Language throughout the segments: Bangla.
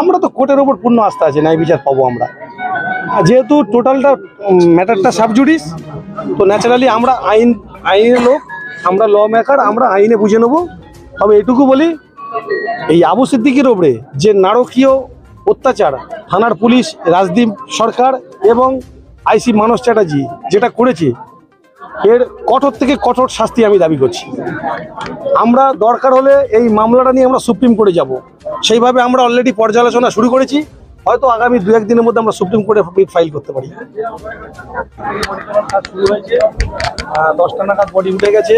আমরা তো কোর্টের ওপর পূর্ণ আস্থা আছে, ন্যায় বিচার পাবো আমরা। যেহেতু টোটালটা ম্যাটারটা সাবজুডিস, তো ন্যাচারালি আমরা আইন, আইনের লোক, আমরা ল মেকার আমরা আইনে বুঝে নেব। তবে এটুকু বলি, এই আবু সিদ্দিকির ওপরে যে নারকীয় অত্যাচার, থানার পুলিশ, রাজদীপ সরকার এবং আইসি মানস চ্যাটার্জি যেটা করেছে এর কঠোর থেকে কঠোর শাস্তি আমি দাবি করছি। আমরা দরকার হলে এই মামলাটা নিয়ে আমরা সুপ্রিম কোর্টে যাব। সেইভাবে আমরা অলরেডি পর্যালোচনা শুরু করেছি। হয়তো আগামী দু একদিনের মধ্যে আমরা সুপ্রিম কোর্টে রিট ফাইল করতে পারি। দশটা নাগাদ বডি উঠে গেছে।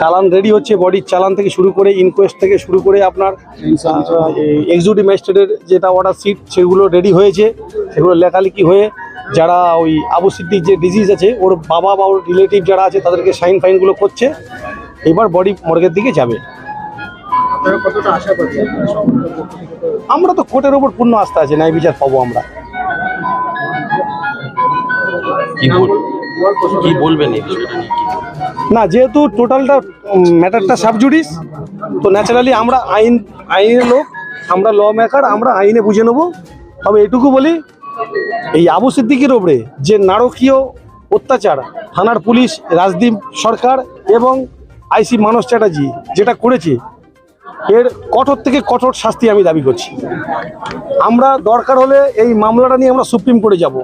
চালান রেডি হচ্ছে। বডির চালান থেকে শুরু করে ইনকোয়েস্ট থেকে শুরু করে আপনার এক্সিকিউটিভ ম্যাজিস্ট্রেটের যেটা অর্ডার সিট সেগুলো রেডি হয়েছে। সেগুলো লেখালেখি হয়ে যারা ওই আবু সিদ্দিক যে ডিজিজ আছে ওর বাবা বা ওর রিলেটিভ যারা আছে তাদেরকে সাইন ফাইনগুলো করছে। এবার বডি মর্গের দিকে যাবে। আমরা তো কোর্টের ওপর পূর্ণ আস্থা আছে ন্যায় বিচার পাবো আমরা। কি বলবেন না যেহেতু টোটালটা ম্যাটারটা সাবজুডিস তো ন্যাচারালি আমরা আইন আইনের লোক আমরা ল মেকার আমরা আইনে বুঝে নেব। তবে এটুকু বলি এই আবু সিদ্দিকির ওপরে যে নারকীয় অত্যাচার, থানার পুলিশ, রাজদীপ সরকার এবং আইসি মানস চ্যাটার্জি যেটা করেছে, এর কঠোর থেকে কঠোর শাস্তি আমি দাবি করছি। আমরা দরকার হলে এই মামলাটা নিয়ে আমরা সুপ্রিম কোর্টে যাব।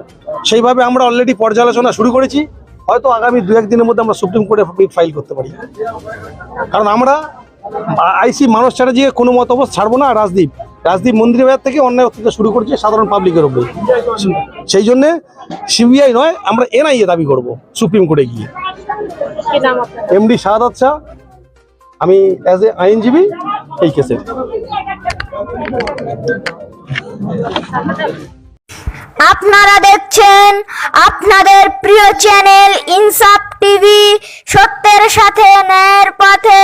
সেইভাবে আমরা অলরেডি পর্যালোচনা শুরু করেছি। হয়তো আগামী দু একদিনের মধ্যে আমরা সুপ্রিম কোর্টে ফাইল করতে পারি। কারণ আমরা আইসি মানস চ্যাটার্জিকে কোনো মতামত ছাড়বো না রাজদীপ। রাজদীপ মন্দিরের বাজার থেকে অন্যায় অত্যাচার শুরু করেছে সাধারণ পাবলিকের উপরে। সেই জন্যে সিবিআই নয় আমরা এনআইএ দাবি করব সুপ্রিম কোর্টে গিয়ে। কি নাম আপনার? এমডি শাহাদাত শাহ আমি অ্যাজ এ আইনজীবী এই কেসের। আপনারা দেখছেন আপনাদের প্রিয় চ্যানেল ইনসাফ টিভি সত্যের সাথে ন্যায়ের পথে।